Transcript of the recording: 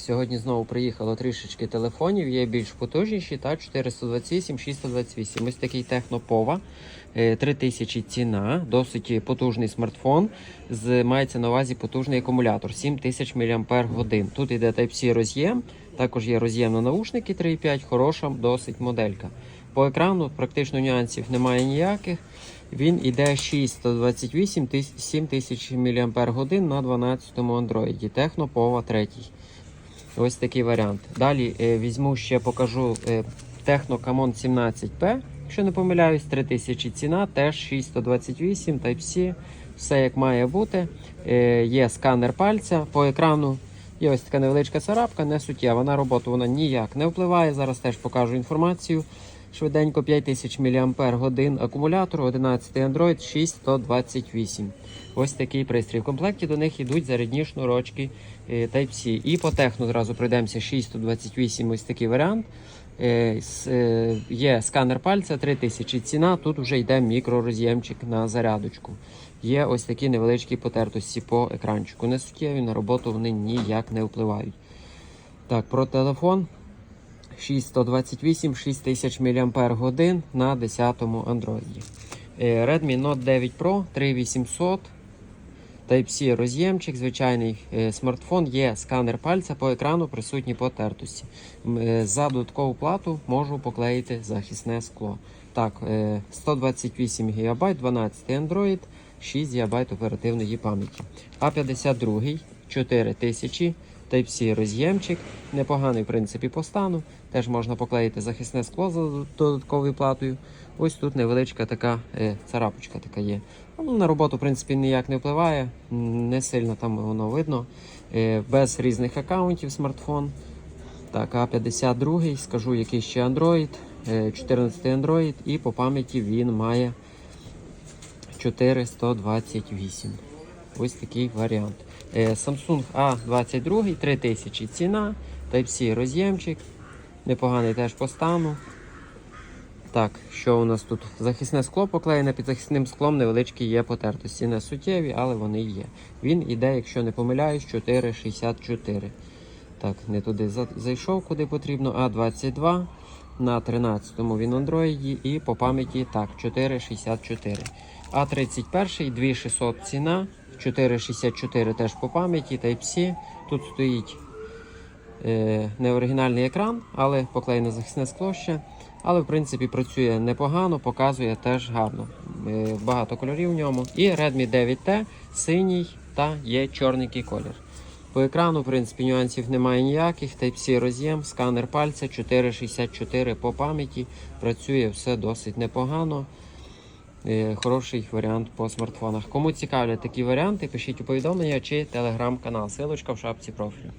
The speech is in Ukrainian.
Сьогодні знову приїхало трішечки телефонів, є більш потужніші та 428, 628. Ось такий технопова. 3000 ціна, досить потужний смартфон. З, мається на увазі потужний акумулятор 7000 мАч. Тут йде Type-C роз'єм, також є роз'єм на наушники 3.5, хороша досить моделька. По екрану практично нюансів немає ніяких. Він іде 628 7000 мАч на 12 Android. Технопова 3. Ось такий варіант. Далі е, візьму ще покажу е, Techno 17P. Якщо не помиляюсь, 3000 ціна, теж 628 Type-C. Все як має бути. Е, є сканер пальця по екрану. Є ось така невеличка царапка, не суттєва. На роботу вона ніяк не впливає. Зараз теж покажу інформацію. Швиденько 5000 мАч акумулятор, 11 Android 6128. Ось такий пристрій. В комплекті до них йдуть зарядні шнурочки е, Type-C. І по техну зразу пройдемося 628, ось такий варіант. Е, е, Є сканер пальця 3000 ціна. Тут вже йде мікророз'ємчик на зарядочку. Є ось такі невеличкі потертості по екранчику. Не суттєві, на роботу вони ніяк не впливають. Так, про телефон. 628 6000 мАч на 10 Android. Е, Redmi Note 9 Pro 3800. Type-C роз'ємчик, звичайний е, смартфон, є сканер пальця по екрану, присутні потертості. Е, За додаткову плату можу поклеїти захисне скло. Так, е, 128 ГБ, 12 Android, 6 ГБ оперативної пам'яті. А52 4000. Type-C роз'ємчик, непоганий в принципі по стану. Теж можна поклеїти захисне скло за додатковою платою. Ось тут невеличка така е, царапочка така є. Ну, на роботу, в принципі, ніяк не впливає, не сильно там воно видно. Е, без різних аккаунтів смартфон. Так, А52, скажу, який ще Android, е, 14 Android, і по пам'яті він має 4128. Ось такий варіант. Е, Samsung A22 3000 ціна, Type-C роз'ємчик, непоганий теж по стану. Так, що у нас тут? Захисне скло поклеєне під захисним склом невеличкі є потертості. Не суттєві, але вони є. Він іде, якщо не помиляюсь, 4,64. Так, не туди зайшов, куди потрібно. А22 на 13-му він Android і по пам'яті так, 4,64. А31 2600 ціна, 4,64 теж по пам'яті, Type-C. Тут стоїть е, неоригінальний екран, але поклеєне захисне скло ще. Але в принципі працює непогано, показує теж гарно. Е, багато кольорів в ньому. І Redmi 9T синій та є чорненький колір. По екрану, в принципі, нюансів немає ніяких. Type-C роз'єм, сканер пальця 4,64 по пам'яті. Працює все досить непогано. Е, Хороший варіант по смартфонах. Кому цікавлять такі варіанти, пишіть у повідомлення чи телеграм-канал. Силочка в шапці профілю.